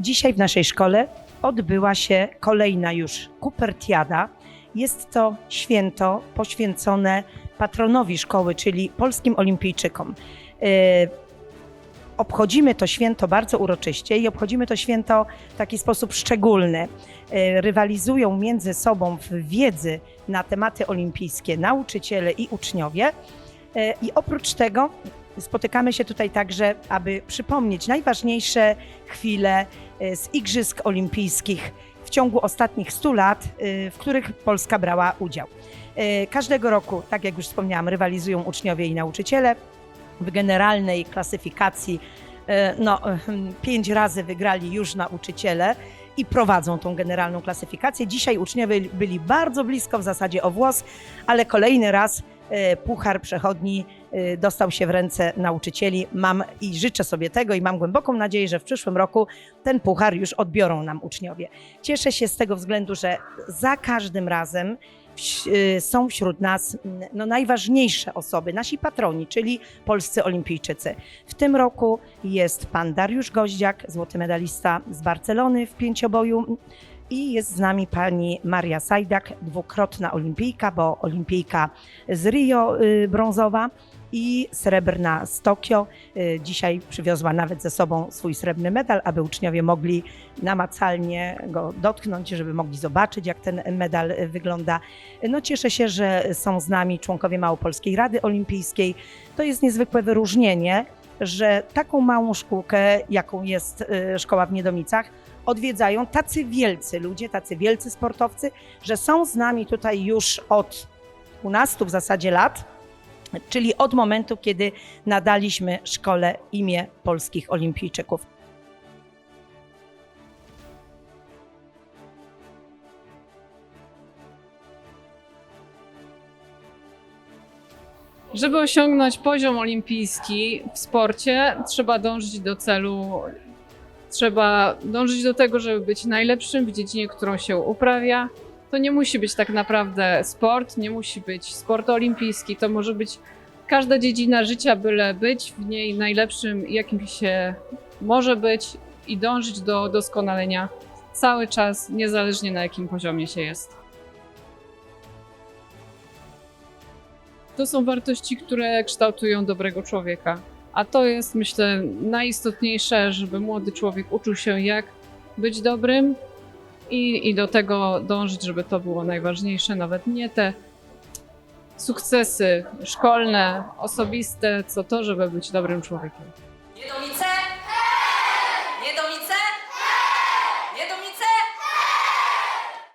Dzisiaj w naszej szkole odbyła się kolejna już Kupertiada. Jest to święto poświęcone patronowi szkoły, czyli polskim olimpijczykom. E, Obchodzimy to święto bardzo uroczyście i obchodzimy to święto w taki sposób szczególny. E, Rywalizują między sobą w wiedzy na tematy olimpijskie nauczyciele i uczniowie. E, I oprócz tego spotykamy się tutaj także, aby przypomnieć najważniejsze chwile e, z Igrzysk Olimpijskich w ciągu ostatnich 100 lat, e, w których Polska brała udział. E, Każdego roku, tak jak już wspomniałam, rywalizują uczniowie i nauczyciele. W generalnej klasyfikacji no, ehm, pięć razy wygrali już nauczyciele i prowadzą tą generalną klasyfikację. Dzisiaj uczniowie byli bardzo blisko, w zasadzie o włos, ale kolejny raz puchar przechodni e, dostał się w ręce nauczycieli. Mam i życzę sobie tego i mam głęboką nadzieję, że w przyszłym roku ten puchar już odbiorą nam uczniowie. Cieszę się z tego względu, że za każdym razem y, są wśród nas no, najważniejsze osoby, nasi patroni, czyli polscy olimpijczycy. W tym roku jest pan Dariusz Goździak, złoty medalista z Barcelony w pięcioboju i jest z nami pani Maria Sajdak, dwukrotna olimpijka, bo olimpijka z Rio y, brązowa i srebrna z Tokio. Y, Dzisiaj przywiozła nawet ze sobą swój srebrny medal, aby uczniowie mogli namacalnie go dotknąć, żeby mogli zobaczyć, jak ten medal wygląda. No cieszę się, że są z nami członkowie Małopolskiej Rady Olimpijskiej. To jest niezwykłe wyróżnienie, że taką małą szkółkę, jaką jest y, szkoła w Niedomicach, odwiedzają tacy wielcy ludzie, tacy wielcy sportowcy, że są z nami tutaj już od 12 w zasadzie lat, czyli od momentu, kiedy nadaliśmy szkole imię polskich olimpijczyków. Żeby osiągnąć poziom olimpijski w sporcie, trzeba dążyć do celu. Trzeba dążyć do tego, żeby być najlepszym w dziedzinie, którą się uprawia. To nie musi być tak naprawdę sport, nie musi być sport olimpijski, to może być każda dziedzina życia, byle być w niej najlepszym, jakim się może być i dążyć do doskonalenia cały czas, niezależnie na jakim poziomie się jest. To są wartości, które kształtują dobrego człowieka. A to jest, myślę, najistotniejsze, żeby młody człowiek uczył się, jak być dobrym i, i do tego dążyć, żeby to było najważniejsze, nawet nie te sukcesy szkolne, osobiste, co to, żeby być dobrym człowiekiem.